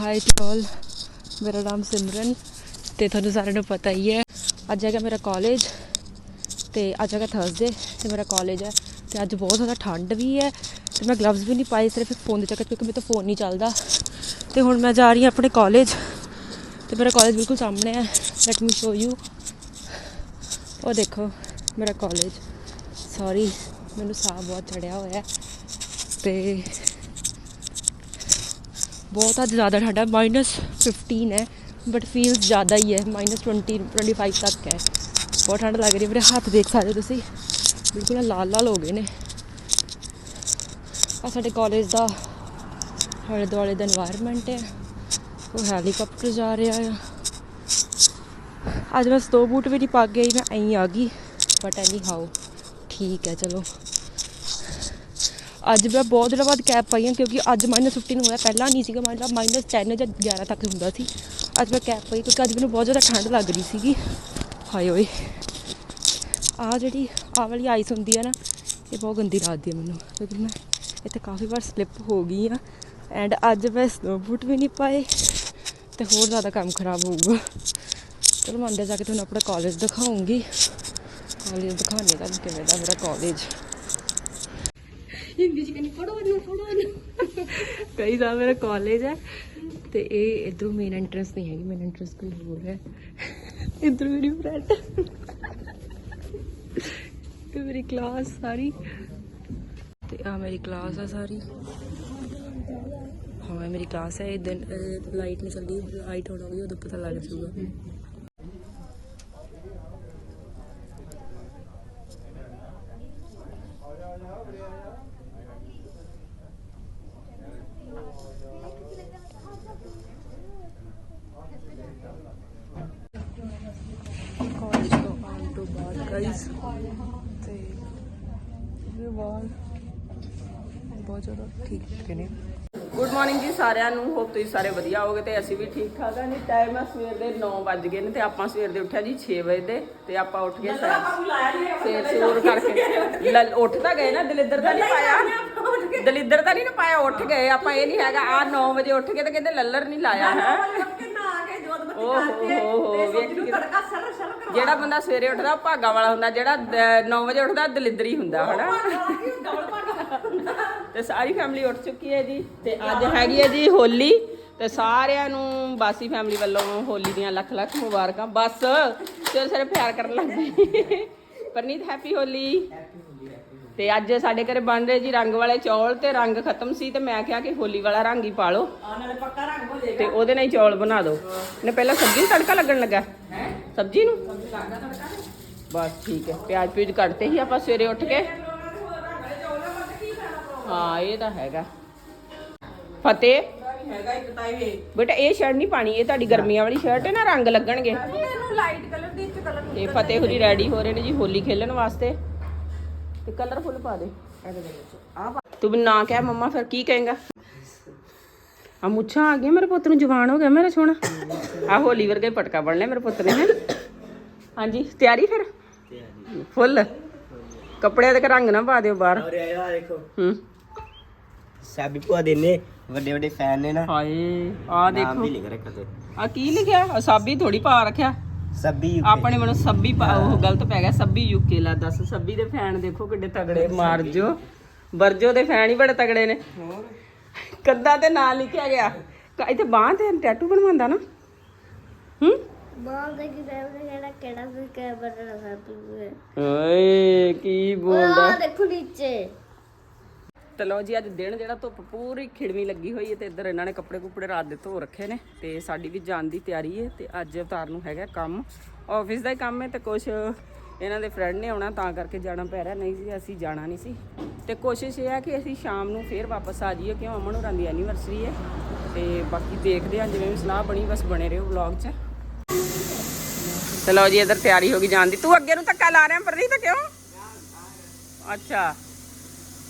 High to all ਮੇਰਾ ਨਾਮ ਸਿਮਰਨ ਤੇ ਤੁਹਾਨੂੰ ਸਾਰਿਆਂ ਨੂੰ ਪਤਾ ਹੀ ਹੈ ਅੱਜ ਹੈਗਾ ਮੇਰਾ ਕਾਲਜ ਤੇ ਅੱਜ ਹੈਗਾ ਥਰਸਡੇ ਤੇ ਮੇਰਾ ਕਾਲਜ ਹੈ ਤੇ ਅੱਜ ਬਹੁਤ ਜ਼ਿਆਦਾ ਠੰਡ ਵੀ ਹੈ ਤੇ ਮੈਂ ਗਲਵਜ਼ ਵੀ ਨਹੀਂ ਪਾਏ ਸਿਰਫ ਫੋਨ ਦੇ ਚੱਕਰ ਕਿਉਂਕਿ ਮੇਰੇ ਤੋਂ ਫੋਨ ਨਹੀਂ ਚੱਲਦਾ ਤੇ ਹੁਣ ਮੈਂ ਜਾ ਰਹੀ ਹਾਂ ਆਪਣੇ ਕਾਲਜ ਤੇ ਮੇਰਾ ਕਾਲਜ ਬਿਲਕੁਲ ਸਾਹਮਣੇ ਹੈ ਲੈਟ ਮੀ ਸ਼ੋ ਯੂ ਉਹ ਦੇਖੋ ਮੇਰਾ ਕਾਲਜ ਸੌਰੀ ਮੈਨੂੰ ਸਾਹ ਬਹੁਤ ਚੜਿਆ ਹੋਇਆ ਹੈ ਤੇ ਬਹੁਤ ਅੱਜ ਜ਼ਿਆਦਾ ਠੰਡਾ -15 ਹੈ ਬਟ ਫੀਲ ਜ਼ਿਆਦਾ ਹੀ ਹੈ -20 25 ਤੱਕ ਹੈ। ਬਹੁਤ ਠੰਡ ਲੱਗ ਰਹੀ ਹੈ, ਮੇਰੇ ਹੱਥ ਦੇਖ ਸਕਦੇ ਤੁਸੀਂ। ਬਿਲਕੁਲ ਲਾਲ ਲਾਲ ਹੋ ਗਏ ਨੇ। ਆ ਸਾਡੇ ਕਾਲਜ ਦਾ ਹਰ ਦੁਆਲੇ ਦਾ এনवायरमेंट ਹੈ। ਉਹ ਹੈਲੀਕਾਪਟਰ ਜਾ ਰਿਹਾ ਆ। ਅੱਜ ਮੈਂ ਸਟੋ ਬੂਟ ਵੀ ਨਹੀਂ ਪਾ ਗਈ ਮੈਂ ਐਂ ਆ ਗਈ ਬਟ ਐਨੀ ਹਾਓ ਠੀਕ ਹੈ, ਚਲੋ। ਅੱਜ ਮੈਂ ਬਹੁਤ ਦਿਨਾਂ ਬਾਅਦ ਕੈਪ ਪਾਈ ਹਾਂ ਕਿਉਂਕਿ ਅੱਜ ਮਾਈਨਸ 15 ਹੋਇਆ, ਪਹਿਲਾਂ ਨਹੀਂ ਸੀਗਾ ਮਤਲਬ ਮਾਈਨਸ 10 ਜਾਂ 11 ਤੱਕ ਹੁੰਦਾ ਸੀ। ਅੱਜ ਮੈਂ ਕੈਪ ਪਾਈ ਕਿਉਂਕਿ ਅੱਜ ਮੈਨੂੰ ਬਹੁਤ ਜ਼ਿਆਦਾ ਠੰਡ ਲੱਗ ਰਹੀ ਸੀਗੀ। ਹਾਏ ਓਏ। ਆ ਜਿਹੜੀ ਆ ਵਾਲੀ ਆਈਸ ਹੁੰਦੀ ਹੈ ਨਾ, ਇਹ ਬਹੁਤ ਗੰਦੀ ਲੱਗਦੀ ਹੈ ਮੈਨੂੰ। ਕਿਉਂਕਿ ਮੈਂ ਇੱਥੇ ਕਾਫੀ ਵਾਰ ਸਲਿੱਪ ਹੋ ਗਈ ਆ ਐਂਡ ਅੱਜ ਮੈਂ ਸਨੋ ਬੂਟ ਵੀ ਨਹੀਂ ਪਾਏ ਤੇ ਹੋਰ ਜ਼ਿਆਦਾ ਕੰਮ ਖਰਾਬ ਹੋਊਗਾ। ਚਲੋ ਮੈਂ ਅੰਦਰ ਜਾ ਕੇ ਤੁਹਾਨੂੰ ਆਪਣਾ ਕਾਲਜ ਦਿਖਾਉਂਗੀ। ਕਾਲਜ ਦਿਖਾਣੇ ਦਾ ਕਿਵੇਂ ਦਾ ਮੇਰਾ ਕਾਲਜ ਹਿੰਦੀ ਚ ਕਹਿੰਦੀ ਫੜੋ ਇਹਨੂੰ ਫੜੋ ਇਹਨੂੰ ਕਈ ਦਾ ਮੇਰਾ ਕਾਲਜ ਹੈ ਤੇ ਇਹ ਇਧਰੋਂ ਮੇਨ ਐਂਟਰੈਂਸ ਨਹੀਂ ਹੈਗੀ ਮੇਨ ਐਂਟਰੈਂਸ ਕੋਈ ਹੋਰ ਹੈ ਇਧਰ ਮੇਰੀ ਫਰੈਂਡ ਤੇ ਮੇਰੀ ਕਲਾਸ ਸਾਰੀ ਤੇ ਆ ਮੇਰੀ ਕਲਾਸ ਆ ਸਾਰੀ ਹਾਂ ਮੇਰੀ ਕਲਾਸ ਹੈ ਇਹ ਦਿਨ ਲਾਈਟ ਨਹੀਂ ਚੱਲਦੀ ਲਾਈਟ ਹੋਣ ਹੋਈ ਉਦੋਂ ਪਤਾ ਲੱਗ ਜਾਊਗਾ ਗਾਈਸ ਤੇ ਇਹ ਵਾਲ ਬਹੁਤ ਜ਼ਿਆਦਾ ਠੀਕ ਲੱਗੇ ਨੇ। ਗੁੱਡ ਮਾਰਨਿੰਗ ਜੀ ਸਾਰਿਆਂ ਨੂੰ ਹੋਪ ਤੁਸੀਂ ਸਾਰੇ ਵਧੀਆ ਹੋਗੇ ਤੇ ਅਸੀਂ ਵੀ ਠੀਕ ਠਾਕ ਆ। ਨਹੀਂ ਟਾਈਮ ਆ ਸਵੇਰ ਦੇ 9 ਵੱਜ ਗਏ ਨੇ ਤੇ ਆਪਾਂ ਸਵੇਰ ਦੇ ਉੱਠਿਆ ਜੀ 6 ਵਜੇ ਦੇ ਤੇ ਆਪਾਂ ਉੱਠ ਗਏ ਸੂਰ ਕਰਕੇ। ਉੱਠ ਤਾਂ ਗਏ ਨਾ ਦਲਿੱਦਰ ਤਾਂ ਨਹੀਂ ਪਾਇਆ। ਦਲਿੱਦਰ ਤਾਂ ਨਹੀਂ ਨਾ ਪਾਇਆ ਉੱਠ ਗਏ। ਆਪਾਂ ਇਹ ਨਹੀਂ ਹੈਗਾ ਆ 9 ਵਜੇ ਉੱਠ ਕੇ ਤੇ ਕਹਿੰਦੇ ਲੱਲਰ ਨਹੀਂ ਲਾਇਆ ਹੈ। ਓਹ ਹੋ ਹੋ ਹੋ ਵੇਖ ਜਿਹੜਾ ਬੰਦਾ ਸਵੇਰੇ ਉੱਠਦਾ ਉਹ ਭਾਗਾ ਵਾਲਾ ਹੁੰਦਾ ਜਿਹੜਾ 9 ਵਜੇ ਉੱਠਦਾ ਦਲਿੱਦਰੀ ਹੁੰਦਾ ਹਨਾ? ਤੇ ਸਾਰੀ ਫੈਮਿਲੀ ਉੱਠ ਚੁੱਕੀ ਹੈ ਜੀ ਤੇ ਅੱਜ ਹੈਗੀ ਹੈ ਜੀ ਹੋਲੀ ਤੇ ਸਾਰਿਆਂ ਨੂੰ ਬਾਸੀ ਫੈਮਿਲੀ ਵੱਲੋਂ ਹੋਲੀ ਦੀਆਂ ਲੱਖ ਲੱਖ ਮੁਬਾਰਕਾਂ। ਬਸ ਸਿਰ ਸਿਰ ਪਿਆਰ ਕਰਨ ਲੱਗ ਪਈ ਪਰਨੀਤ ਹੈਪੀ ਹੋਲੀ। ਤੇ ਅੱਜ ਸਾਡੇ ਘਰੇ ਬਣ ਰਹੇ ਜੀ ਰੰਗ ਵਾਲੇ ਚੌਲ ਤੇ ਰੰਗ ਖਤਮ ਸੀ ਤੇ ਮੈਂ ਕਿਹਾ ਕਿ ਹੋਲੀ ਵਾਲਾ ਰੰਗ ਹੀ ਪਾ ਲਓ। ਤੇ ਉਹਦੇ ਨਾਲ ਹੀ ਚੌਲ ਬਣਾ ਦਿਓ ਨੇ ਪਹਿਲਾਂ ਸਬਜ਼ੀ ਨੂੰ ਤੜਕਾ ਲੱਗਣ ਲੱਗਾ। ਸਬਜ਼ੀ ਨੂੰ? ਬਸ ਠੀਕ ਹੈ। ਪਿਆਜ਼ ਪਿਊਜ਼ ਕੱਟਤੇ ਹੀ ਆਪਾਂ ਸਵੇਰੇ ਉੱਠ ਕੇ। ਹਾਂ ਇਹ ਤਾਂ ਹੈਗਾ। ਫਤਿਹ। ਹੈਗਾ ਇੱਕ ਤਾਈ ਬੇਟਾ ਇਹ ਸ਼ਰਟ ਨਹੀਂ ਪਾਣੀ ਇਹ ਤੁਹਾਡੀ ਗਰਮੀਆਂ ਵਾਲੀ ਸ਼ਰਟ ਹੈ ਨਾ ਰੰਗ ਲੱਗਣਗੇ। ਇਹਨੂੰ ਲਾਈਟ ਕਲਰ ਦੀ ਚ ਕਲਰ ਤੇ ਫਤਿਹ ਹੁਰੀ ਰੈਡੀ ਹੋ ਰਹੇ ਨੇ ਜੀ ਹੋਲੀ ਖੇਲਣ ਵਾਸਤੇ। ਤੇ ਕਲਰਫੁਲ ਪਾ ਦੇ। ਤੂੰ ਮੈਨੂੰ ਨਾ ਕਹਿ ਮੰਮਾ ਫਿਰ ਕੀ ਕਹੇਗਾ? ਆ ਮੁੱਛਾਂ ਆ ਗਈਆਂ ਮੇਰੇ ਪੁੱਤ ਨੂੰ ਜਵਾਨ ਹੋ ਗਿਆ ਮੇਰਾ ਸੋਹਣਾ। ਆ ਹੋਲੀ ਵਰਗੇ ਪਟਕਾ ਬਣ ਲਿਆ ਮੇਰੇ ਪੁੱਤ ਨੇ ਹੈਂ। ਹਾਂਜੀ ਤਿਆਰੀ ਫਿਰ? ਫੁੱਲ। ਕੱਪੜਿਆਂ ਦੇ ਰੰਗ ਨਾ ਪਾ ਦਿਓ ਬਾਹਰ। ਔਰ ਇਹ ਆ ਦੇਖੋ। ਹੂੰ। ਸਾਬੀ ਭੂਆ ਦੇ ਨੇ ਵੱਡੇ ਵੱਡੇ ਫੈਨ ਨੇ ਨਾ। ਹਾਏ ਆ ਨਾਮ ਦੇਖੋ। ਵੀ ਲਿਖ ਰੱਖਾ ਤੇ। ਆ ਕੀ ਲਿਖਿਆ? ਆ ਸਾਬੀ ਥੋੜੀ ਪਾ ਰੱਖਿਆ। ਸੱਬੀ ਆਪਣੇ ਮਨੋਂ ਸੱਬੀ ਪਾ ਉਹ ਗਲਤ ਪੈ ਗਿਆ ਸੱਬੀ ਯੂਕੇ ਲਾ ਦੱਸ। ਸੱਬੀ ਦੇ ਫੈਨ ਦੇਖੋ ਕਿੱਡੇ ਤਗੜੇ ਮਾਰ ਜੋ ਵਰਜੋ ਦੇ ਫੈਨ ਹੀ ਬੜੇ ਤਗੜੇ ਨੇ। ਕੱਦਾ ਤੇ ਨਾਂ ਲਿਖਿਆ ਗਿਆ। ਕ- ਇੱਥੇ ਬਾਂਹ ਤੇ ਟੈਟੂ ਬਣਵਾਉਂਦਾ ਨਾ। ਹੂੰ? ਬਾਲ ਦੇ ਕਿ ਕਿਹੜਾ ਕਿਹੜਾ ਵੀ ਕਹਿ ਬਦਲ ਸਕਦੀ ਓਏ ਕੀ ਬੋਲਦਾ? ਆ ਦੇਖੋ ਨੀਚੇ। ਤੇ ਲਓ ਜੀ, ਅੱਜ ਦਿਨ ਜਿਹੜਾ ਧੁੱਪ ਪੂਰੀ ਖਿੜਵੀਂ ਲੱਗੀ ਹੋਈ ਹੈ ਤੇ ਇੱਧਰ ਇਹਨਾਂ ਨੇ ਕੱਪੜੇ ਕੁਪੜੇ ਰਾਤ ਦੇ ਧੋ ਰੱਖੇ ਨੇ ਤੇ ਸਾਡੀ ਵੀ ਜਾਣ ਦੀ ਤਿਆਰੀ ਹੈ ਤੇ ਅੱਜ ਅਵਤਾਰ ਨੂੰ ਹੈਗਾ ਕੰਮ। ਆਫਿਸ ਦਾ ਹੀ ਕੰਮ ਹੈ ਤੇ ਕੁਝ ਇਹਨਾਂ ਦੇ ਫਰੈਂਡ ਨੇ ਆਉਣਾ, ਤਾਂ ਕਰਕੇ ਜਾਣਾ ਪੈ ਰਿਹਾ। ਨਹੀਂ ਸੀ ਅਸੀਂ ਜਾਣਾ ਨਹੀਂ ਸੀ। ਤੇ ਕੋਸ਼ਿਸ਼ ਇਹ ਹੈ ਕਿ ਅਸੀਂ ਸ਼ਾਮ ਨੂੰ ਫੇਰ ਵਾਪਸ ਆ ਜਾਈਏ, ਕਿਉਂ? ਅਮਨ ਹੋਰਾਂ ਦੀ ਐਨੀਵਰਸਰੀ ਹੈ ਤੇ ਬਾਕੀ ਦੇਖਦੇ ਹਾਂ, ਜਿਵੇਂ ਵੀ ਸਲਾਹ ਬਣੀ, ਬਸ ਬਣੇ ਰਹੋ ਵਲੌਗ 'ਚ। ਚਲੋ ਜੀ, ਇੱਧਰ ਤਿਆਰੀ ਹੋ ਗਈ ਜਾਣ ਦੀ। ਤੂੰ ਅੱਗੇ ਨੂੰ ਧੱਕਾ ਲਾ ਰਿਹਾ ਪਰਦੀ ਤਾਂ ਕਿਉਂ? ਅੱਛਾ।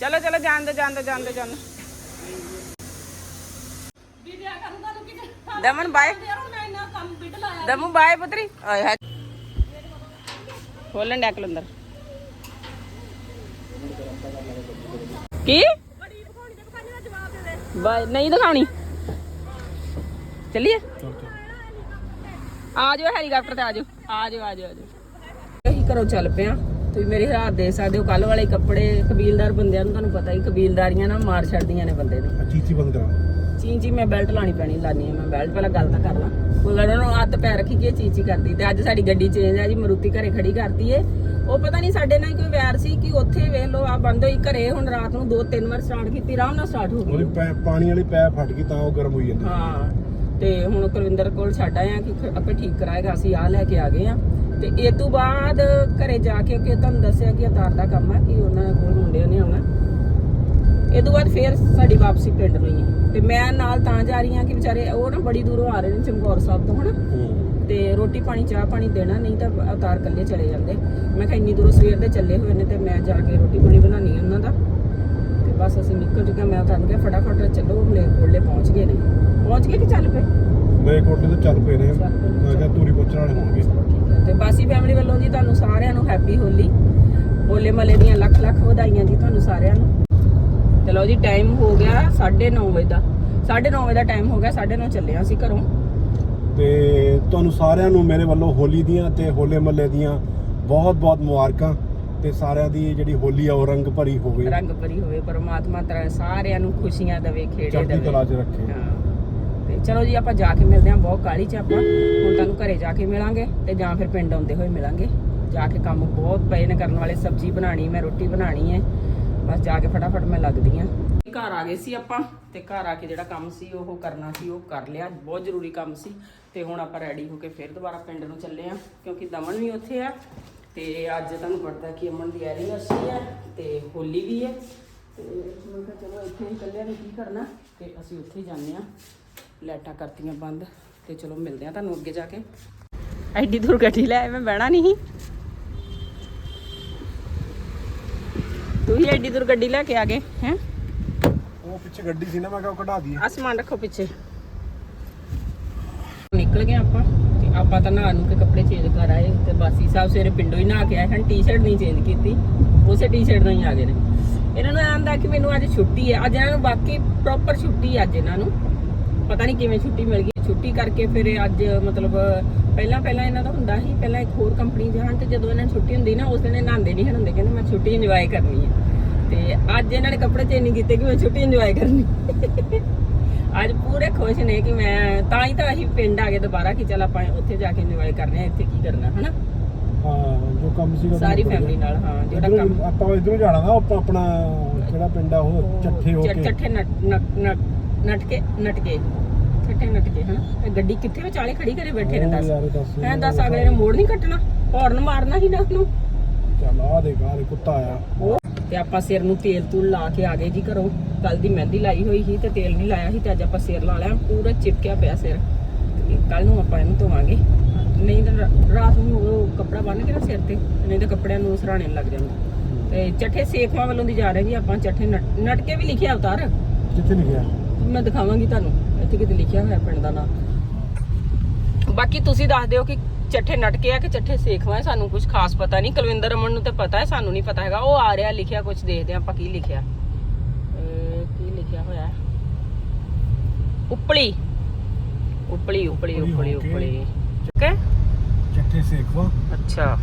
ਚਲੋ ਚਲੋ ਜਾਣ ਦੋ ਜਾਣ ਦੋ ਜਾਣ ਦੋ ਜਾਣ ਦਿਓ। ਦਮਨ ਬਾਏ ਦਮੂ ਬਾਏ ਪੁੱਤਰੀ। ਆਏ ਹੈ ਖੋਲਣ ਡੈਕ ਲੰਦਰ ਕੀ? ਬਾਏ ਨਹੀਂ ਦਿਖਾਉਣੀ। ਚੱਲੀਏ। ਆ ਜਾਓ ਹੈਲੀਕਾਪਟਰ ਤੇ ਆ ਆ ਜਾਓ ਆ ਜਾਓ ਆ ਜਾਓ ਅਸੀਂ ਘਰੋਂ ਚੱਲ ਪਿਆ। ਤੁਸੀਂ ਮੇਰੇ ਹਾਲਾਤ ਦੇ ਸਕਦੇ ਹੋ ਕੱਲ ਵਾਲੇ ਕੱਪੜੇ ਕਬੀਲਦਾਰ ਬੰਦਿਆਂ ਨੂੰ ਤੁਹਾਨੂੰ ਪਤਾ ਹੀ ਕਬੀਲਦਾਰੀਆਂ ਨਾ ਮਾਰ ਛੱਡਦੀਆਂ ਨੇ ਬੰਦੇ ਨੂੰ। ਚੀਚੀ ਬੰਦ ਕਰਾ ਚੀ ਚੀ ਮੈਂ ਬੈਲਟ ਲਾਣੀ ਪੈਣੀ ਲਾਣੀ ਹੈ ਮੈਂ ਬੈਲਟ ਪਹਿਲਾਂ ਗੱਲ ਤਾਂ ਕਰ ਲਾਂ। ਉਹ ਲੜਨ ਨੂੰ ਹੱਥ ਪੈਰ ਰੱਖੀ ਕਿ ਚੀ ਚੀ ਕਰਦੀ। ਤੇ ਅੱਜ ਸਾਡੀ ਗੱਡੀ ਚੇਂਜ ਆ ਜੀ ਮਰੂਤੀ ਘਰੇ ਖੜੀ ਕਰਤੀ ਏ। ਉਹ ਪਤਾ ਨਹੀਂ ਸਾਡੇ ਨਾਲ ਕੋਈ ਵੈਰ ਸੀ ਕਿ ਉੱਥੇ ਵੇਖ ਲਓ ਆ ਬੰਦ ਹੋਈ ਘਰੇ ਹੁਣ ਰਾਤ ਨੂੰ ਦੋ ਤਿੰਨ ਵਾਰ ਸਟਾਰਟ ਕੀਤੀ ਆਰਾਮ ਨਾਲ ਸਟਾਰਟ ਹੋ ਉਹਦੀ ਗਈ ਪੈ- ਪਾਣੀ ਵਾਲੀ ਪੈ ਫਟ ਗਈ ਤਾਂ ਉਹ ਗਰਮ ਹੋਈ ਜਾਂਦੀ। ਹਾਂ ਤੇ ਹੁਣ ਕੁਲਵਿੰਦਰ ਕੋਲ ਛੱਡ ਆਏ ਆ ਕਿ ਖ- ਆਪੇ ਠੀਕ ਕਰਾਏਗਾ ਅਸੀਂ ਆ ਲੈ ਕੇ ਆ ਗਏ ਆ। ਤੇ ਇਹ ਤੋਂ ਬਾਅਦ ਘਰੇ ਜਾ ਕੇ ਕਿ ਤੁਹਾਨੂੰ ਦੱਸਿਆ ਕਿ ਅਤਾਰ ਦਾ ਕੰਮ ਹੈ ਕਿ ਉਹਨਾਂ ਕੋਲ ਮੁੰਡਿਆਂ ਨੇ ਆਉਣਾ। ਇਹ ਤੋਂ ਬਾਅਦ ਫੇਰ ਸਾਡੀ ਵਾਪਸੀ ਪਿੰਡ ਨੂੰ ਹੀ। ਹੈ। ਤੇ ਮੈਂ ਨਾਲ ਤਾਂ ਜਾ ਰਹੀ ਹਾਂ ਕਿ ਵਿਚਾਰੇ ਉਹ ਨਾ ਬੜੀ ਦੂਰੋਂ ਆ ਰਹੇ ਨੇ ਚਮਕੌਰ ਸਾਹਿਬ ਤੋਂ ਹਨਾ? ਤੇ ਰੋਟੀ ਪਾਣੀ ਚਾਹ ਪਾਣੀ ਦੇਣਾ ਨਹੀਂ ਤਾਂ ਅਵਤਾਰ ਇਕੱਲੇ ਚਲੇ ਜਾਂਦੇ। ਮੈਂ ਕਿਹਾ ਇੰਨੀ ਦੂਰੋਂ ਸਵੇਰ ਦੇ ਚੱਲੇ ਹੋਏ ਨੇ ਤੇ ਮੈਂ ਜਾ ਕੇ ਰੋਟੀ ਪਾਣੀ ਬਣਾਉਣੀ ਹੈ ਉਹਨਾਂ ਦਾ। ਤੇ ਬਸ ਅਸੀਂ ਨਿਕਲ ਚੁੱਕੇ। ਮੈਂ ਤੁਹਾਨੂੰ ਕਿਹਾ ਫਟਾਫਟ ਚੱਲੋ ਮਲੇ ਕੋਲੇ ਪਹੁੰਚ ਗਏ ਨੇ। ਪਹੁੰਚ ਗਏ ਕਿ ਚੱਲ ਪਏ? ਮੇਰੇ ਕੋਟਲੇ ਤੋਂ ਚੱਲ ਪਏ ਨੇ। ਮੈਂ ਕਿਹਾ ਤੂਰੀ ਪੁੱਛਣ ਵਾਲੇ ਹੋਣਗੇ। ਤੇ ਬਾਸੀ ਫੈਮਿਲੀ ਵੱਲੋਂ ਜੀ ਤੁਹਾਨੂੰ ਸਾਰਿਆਂ ਨੂੰ ਹੈਪੀ ਹੋਲੀ। ਹੋਲੇ ਮਲੇ ਦੀਆਂ ਲੱਖ ਲੱਖ ਵਧਾਈਆਂ ਜੀ ਤੁਹਾਨੂੰ ਸਾਰਿਆਂ ਨੂੰ। ਚਲੋ ਜੀ ਟਾਈਮ ਹੋ ਗਿਆ 9:30 ਵਜੇ ਦਾ। 9:30 ਵਜੇ ਦਾ ਟਾਈਮ ਹੋ ਗਿਆ 9:30 ਚੱਲੇ ਅਸੀਂ ਘਰੋਂ। ਤੇ ਤੁਹਾਨੂੰ ਸਾਰਿਆਂ ਨੂੰ ਮੇਰੇ ਵੱਲੋਂ ਹੋਲੀ ਦੀਆਂ ਤੇ ਹੋਲੇ ਮੱਲੇ ਦੀਆਂ ਬਹੁਤ ਬਹੁਤ ਮੁਬਾਰਕਾਂ ਤੇ ਸਾਰਿਆਂ ਦੀ ਜਿਹੜੀ ਹੋਲੀ ਆ ਉਹ ਰੰਗ ਭਰੀ ਹੋਵੇ। ਰੰਗ ਭਰੀ ਹੋਵੇ ਪਰਮਾਤਮਾ ਤੇਰਾ ਸਾਰਿਆਂ ਨੂੰ ਖੁਸ਼ੀਆਂ ਦੇਵੇ ਖੇੜੇ ਚੜ੍ਹਦੀ ਦੇਵੇ। ਕਲਾ 'ਚ ਰੱਖੇ। ਹਾਂ। ਚਲੋ ਜੀ, ਆਪਾਂ ਜਾ ਕੇ ਮਿਲਦੇ ਹਾਂ, ਬਹੁਤ ਕਾਲੀ ਚ ਆਪਾਂ। ਹੁਣ ਤੁਹਾਨੂੰ ਘਰੇ ਜਾ ਕੇ ਮਿਲਾਂਗੇ ਤੇ ਜਾਂ ਫਿਰ ਪਿੰਡ ਆਉਂਦੇ ਹੋਏ ਮਿਲਾਂਗੇ। ਜਾ ਕੇ ਕੰਮ ਬਹੁਤ ਪਏ ਨੇ ਕਰਨ ਵਾਲੇ, ਸਬਜ਼ੀ ਬਣਾਣੀ ਮੈਂ ਰੋਟੀ ਬਣਾਣੀ ਹੈ। ਬਸ ਜਾ ਕੇ ਫਟਾਫਟ ਮੈਂ ਲੱਗਦੀ ਹਾਂ। ਘਰ ਆ ਗਏ ਸੀ ਆਪਾਂ ਤੇ ਘਰ ਆ ਕੇ ਜਿਹੜਾ ਕੰਮ ਸੀ, ਉਹ ਕਰਨਾ ਸੀ, ਉਹ ਕਰ ਲਿਆ। ਬਹੁਤ ਜ਼ਰੂਰੀ ਕੰਮ ਸੀ। ਤੇ ਹੁਣ ਆਪਾਂ ਰੈਡੀ ਹੋ ਕੇ ਫਿਰ ਦੁਬਾਰਾ ਪਿੰਡ ਨੂੰ ਚੱਲੇ ਆ ਕਿਉਂਕਿ ਦਮਨ ਵੀ ਉੱਥੇ ਆ। ਤੇ ਅੱਜ ਤੁਹਾਨੂੰ ਪਤਾ ਕਿ ਅਮਨ ਦੀ ਐਨੀਵਰਸਰੀ ਹੈ ਤੇ ਹੋਲੀ ਵੀ ਹੈ। ਤੇ ਮੈਂ ਕਿਹਾ ਚਲੋ ਇੱਥੇ ਹੀ ਇਕੱਲਿਆਂ ਨੇ ਕੀ ਕਰਨਾ? ਤੇ ਅਸੀਂ ਉੱਥੇ ਹੀ ਜਾਂਦੇ ਆ ਲਾਈਟਾਂ ਕਰਤੀਆਂ ਬੰਦ ਤੇ ਚਲੋ ਮਿਲਦੇ ਆ ਤੁਹਾਨੂੰ ਅੱਗੇ ਜਾ ਕੇ। ਐਡੀ ਦੂਰ ਗੱਡੀ ਲੈ ਆਏ, ਮੈਂ ਬਹਿਣਾ ਨਹੀਂ ਤੂੰ ਹੀ ਐਡੀ ਦੂਰ ਗੱਡੀ ਲੈ ਕੇ ਆ ਗਏ ਹੈ? ਉਹ ਪਿੱਛੇ ਗੱਡੀ ਸੀ ਨਾ ਮੈਂ ਕਿਹਾ ਉਹ ਕਢਾ ਦਈਏ। ਆਸਮਾਨ ਰੱਖੋ ਪਿੱਛੇ। ਨਿਕਲ ਗਏ ਆਪਾਂ ਤੇ ਆਪਾਂ ਤਾਂ ਨਹਾ ਨੂੰ ਕੇ ਕੱਪੜੇ ਚੇਂਜ ਕਰ ਆਏ ਤੇ ਬਾਸੀ ਸਾਹਿਬ ਸਵੇਰੇ ਪਿੰਡੋਂ ਹੀ ਨਹਾ ਕੇ ਆਏ ਹਨ ਟੀ-ਸ਼ਰਟ ਨਹੀਂ ਚੇਂਜ ਕੀਤੀ ਉਸੇ ਟੀ-ਸ਼ਰਟ ਨਾਲ ਹੀ ਆ ਗਏ ਨੇ। ਇਹਨਾਂ ਨੂੰ ਆਂਦਾ ਕਿ ਮੈਨੂੰ ਅੱਜ ਛੁੱਟੀ ਹੈ ਅੱਜ ਇਹਨਾਂ ਨੂੰ ਬਾਕੀ ਪ੍ਰੋਪਰ ਛੁੱਟੀ ਹੈ ਅੱਜ ਇਹਨਾਂ ਨੂੰ। ਪਤਾ ਨਹੀਂ ਕਿਵੇਂ ਛੁੱਟੀ ਮਿਲ ਗਈ। ਛੁੱਟੀ ਕਰਕੇ ਫਿਰ ਅੱਜ ਮਤਲਬ ਪਹਿਲਾਂ ਪਹਿਲਾਂ ਇਹਨਾਂ ਦਾ ਹੁੰਦਾ ਸੀ ਪਹਿਲਾਂ ਇੱਕ ਹੋਰ ਕੰਪਨੀ ਜਾਣ ਤੇ ਜਦੋਂ ਇਹਨਾਂ ਨੂੰ ਛੁੱਟੀ ਹੁੰਦੀ ਨਾ ਉਸ ਦਿਨ ਇਹ ਨਹੀਂ ਹੁੰਦੇ ਕਹਿੰਦੇ ਮੈਂ ਛੁੱਟੀ ਇੰਜੋਏ ਕਰਨੀ ਹੈ ਤੇ ਅੱਜ ਇਹਨਾਂ ਨੇ ਕੱਪੜੇ ਚੇਂਜ ਨਹੀਂ ਕੀਤੇ ਕਿ ਮੈਂ ਛੁੱਟੀ ਇੰਜੋਏ ਕਰਨੀ। ਅੱਜ ਪੂਰੇ ਖੁਸ਼ ਨੇ ਕਿ ਮੈਂ ਤਾਂ ਹੀ ਤਾਂ ਅਸੀਂ ਪਿੰਡ ਆ ਗਏ ਦੁਬਾਰਾ ਕਿ ਚੱਲ ਆਪਾਂ ਉੱਥੇ ਜਾ ਕੇ ਇੰਜੋਏ ਕਰਨੇ ਆ ਇੱਥੇ ਕੀ ਕਰਨਾ ਹਨਾ? ਹਾਂ ਜੋ ਕੰਮ ਸੀਗਾ ਸਾਰੀ ਫੈਮਿਲੀ ਨਾਲ ਹਾਂ ਜਿਹੜਾ ਕੰਮ ਆਪਾਂ ਇਧਰੋਂ ਜਾਣਾ ਨਾ ਆਪਾਂ ਆਪਣਾ ਕਿਹੜਾ ਪਿੰਡ ਆ ਉਹ ਚੱਠੇ ਹੋ ਕੇ। ਚੱਠੇ ਨਟ- ਨਟ- ਨਟਕੇ ਨਟਕੇ। ਚੱਠੇ ਨਟਕੇ ਹਨਾ? ਇਹ ਗੱਡੀ ਕਿੱਥੇ ਵਿਚਾਲੇ ਖੜੀ ਕਰੇ ਬੈਠੇ ਨੇ ਦੱਸ। ਯਾਰ ਦੱਸ। ਐਂ ਦੱਸ ਅਗਲੇ ਨੇ ਮੋੜ ਨਹੀਂ ਕੱਟਣਾ? ਹੌਰਨ ਮਾਰਨਾ ਹੀ ਨਾ ਉਹਨੂੰ। ਚੱਲ ਆ ਦੇ ਗਾਰੇ ਕੁੱਤਾ ਆਇਆ। ਤੇ ਆਪਾਂ ਸਿਰ ਨੂੰ ਤੇਲ ਤੂਲ ਲਾ ਕੇ ਆ ਗਏ ਜੀ ਘਰੋਂ। ਕੱਲ ਦੀ ਮਹਿੰਦੀ ਲਾਈ ਹੋਈ ਸੀ ਤੇ ਤੇਲ ਨਹੀਂ ਲਾਇਆ ਸੀ ਤੇ ਅੱਜ ਆਪਾਂ ਸਿਰ ਲਾ ਲਿਆ। ਪੂਰਾ ਚਿਪਕਿਆ ਪਿਆ ਸਿਰ। ਕੱਲ ਨੂੰ ਆਪਾਂ ਇਹਨੂੰ ਧੋਵਾਂਗੇ। ਨਹੀਂ ਤਾਂ ਰਾਤ ਨੂੰ ਉਹ ਕੱਪੜਾ ਬੰਨ ਕੇ ਨਾ ਸਿਰ ਤੇ ਨਹੀਂ ਤਾਂ ਕੱਪੜਿਆਂ ਨੂੰ ਸਰਾਣੇ ਲੱਗ ਜਾਂਦਾ ਤੇ ਚੱਠੇ ਸੇਖਵਾਂ ਵੱਲੋਂ ਦੀ ਜਾ ਰਹੇ ਜੀ ਆਪਾਂ। ਚੱਠੇ ਨਟ ਨਟ ਕੇ ਵੀ ਲਿਖਿਆ ਅਵਤਾਰ। ਕਿੱਥੇ ਲਿਖਿਆ? ਮੈਂ ਦਿਖਾਵਾਂਗੀ ਤੁਹਾਨੂੰ ਇੱਥੇ ਕਿਤੇ ਲਿਖਿਆ ਹੋਇਆ ਪਿੰਡ ਦਾ ਨਾਮ ਬਾਕੀ ਤੁਸੀਂ ਦੱਸ ਦਿਓ ਕਿ ਚੱਠੇ ਨਟਕੇ ਆ ਕਿ ਚੱਠੇ ਸੇਖਵਾ ਹੈ ਸਾਨੂੰ ਕੁਝ ਖਾਸ ਪਤਾ ਨਹੀਂ। ਕੁਲਵਿੰਦਰ ਅਮਨ ਨੂੰ ਤੇ ਪਤਾ ਹੈ ਸਾਨੂੰ ਨਹੀਂ ਪਤਾ ਹੈਗਾ। ਉਹ ਆ ਰਿਹਾ ਲਿਖਿਆ ਕੁਝ ਦੇਖਦੇ ਆਪਾਂ ਕੀ ਲਿਖਿਆ। ਕੀ ਲਿਖਿਆ ਹੋਇਆ? ਉਪਲੀ। ਉਪਲੀ ਉਪਲੀ ਉਪਲੀ ਉਪਲੀ ਠੀਕ ਹੈ ਚੱਠੇ ਸੇਖਵਾ। ਅੱਛਾ।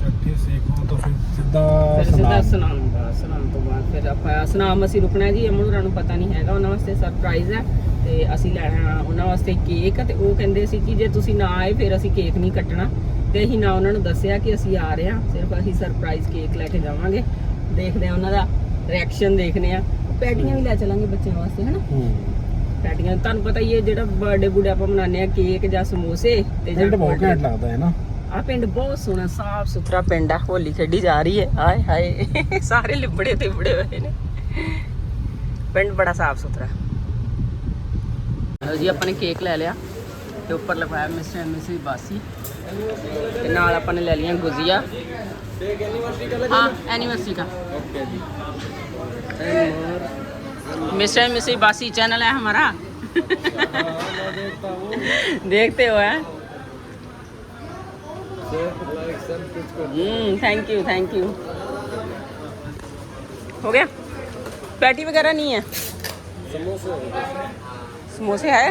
ਚੱਠੇ ਸੇਖਵਾ ਤੋਂ ਫਿਰ ਸਿੱਧਾ ਫਿਰ ਸਿੱਧਾ ਸਨਾਮ ਸਨਾਮ ਦਾ ਸਨਾਮ ਤੋਂ ਬਾਅਦ ਫਿਰ ਆਪਾਂ ਸਨਾਮ ਅਸੀਂ ਰੁਕਣਾ ਹੈ ਜੀ ਅਮਨ ਹੋਰਾਂ ਨੂੰ ਪਤਾ ਨਹੀਂ ਹੈਗਾ ਉਹਨਾਂ ਵਾਸਤੇ ਸਰਪ੍ਰਾਈਜ਼ ਹੈ ਤੇ ਅਸੀਂ ਲੈਣਾ ਉਹਨਾਂ ਵਾਸਤੇ ਕੇਕ ਤੇ ਉਹ ਕਹਿੰਦੇ ਸੀ ਕਿ ਜੇ ਤੁਸੀਂ ਨਾ ਆਏ ਫਿਰ ਅਸੀਂ ਕੇਕ ਨਹੀਂ ਕੱਟਣਾ ਤੇ ਅਸੀਂ ਨਾ ਉਹਨਾਂ ਨੂੰ ਦੱਸਿਆ ਕਿ ਅਸੀਂ ਆ ਰਹੇ ਹਾਂ ਸਿਰਫ ਅਸੀਂ ਸਰਪ੍ਰਾਈਜ਼ ਕੇਕ ਲੈ ਕੇ ਜਾਵਾਂਗੇ। ਦੇਖਦੇ ਹਾਂ ਉਹਨਾਂ ਦਾ ਰਿਐਕਸ਼ਨ ਦੇਖਦੇ ਹਾਂ। ਪੈਟੀਆਂ ਵੀ ਲੈ ਚੱਲਾਂਗੇ ਬੱਚਿਆਂ ਵਾਸਤੇ ਹਨਾ? ਪੈਟੀਆਂ ਤੁਹਾਨੂੰ ਪਤਾ ਹੀ ਹੈ ਜਿਹੜਾ ਬਰਥਡੇ ਬੁੜੇ ਆਪਾਂ ਮਨਾਉਂਦੇ ਆ ਕੇਕ ਜਾਂ ਸਮੋਸੇ ਤੇ ਜਾਂ ਬਹੁਤ ਘੈਂਟ ਲੱਗਦਾ ਹੈ ਨਾ। ਆ ਪਿੰਡ ਬਹੁਤ ਸੋਹਣਾ ਸਾਫ ਸੁਥਰਾ ਪਿੰਡ ਆ ਹੋਲੀ ਖੇਡੀ ਜਾ ਰਹੀ ਹੈ ਹਾਏ ਹਾਏ ਸਾਰੇ ਲਿਬੜੇ ਤੇ ਬੜੇ ਹੋਏ ਨੇ ਪਿੰਡ ਬੜਾ ਸਾਫ ਸੁਥਰਾ ਲਓ ਜੀ ਆਪਾਂ ਨੇ ਕੇਕ ਲੈ ਲਿਆ ਤੇ ਉੱਪਰ ਲਗਵਾਇਆ ਮਿਸਟਰ ਐਂਡ ਮਿਸਿਸ ਬਾਸੀ ਤੇ ਨਾਲ ਆਪਾਂ ਨੇ ਲੈ ਲਿਆ ਗੁਜ਼ੀਆ हाँ एनिवर्सरी का Mr and Mrs Bassi channel है हमारा देखते हो है थैंक यू थैंक यू हो गया पैटी वगैरह नहीं है समोसे है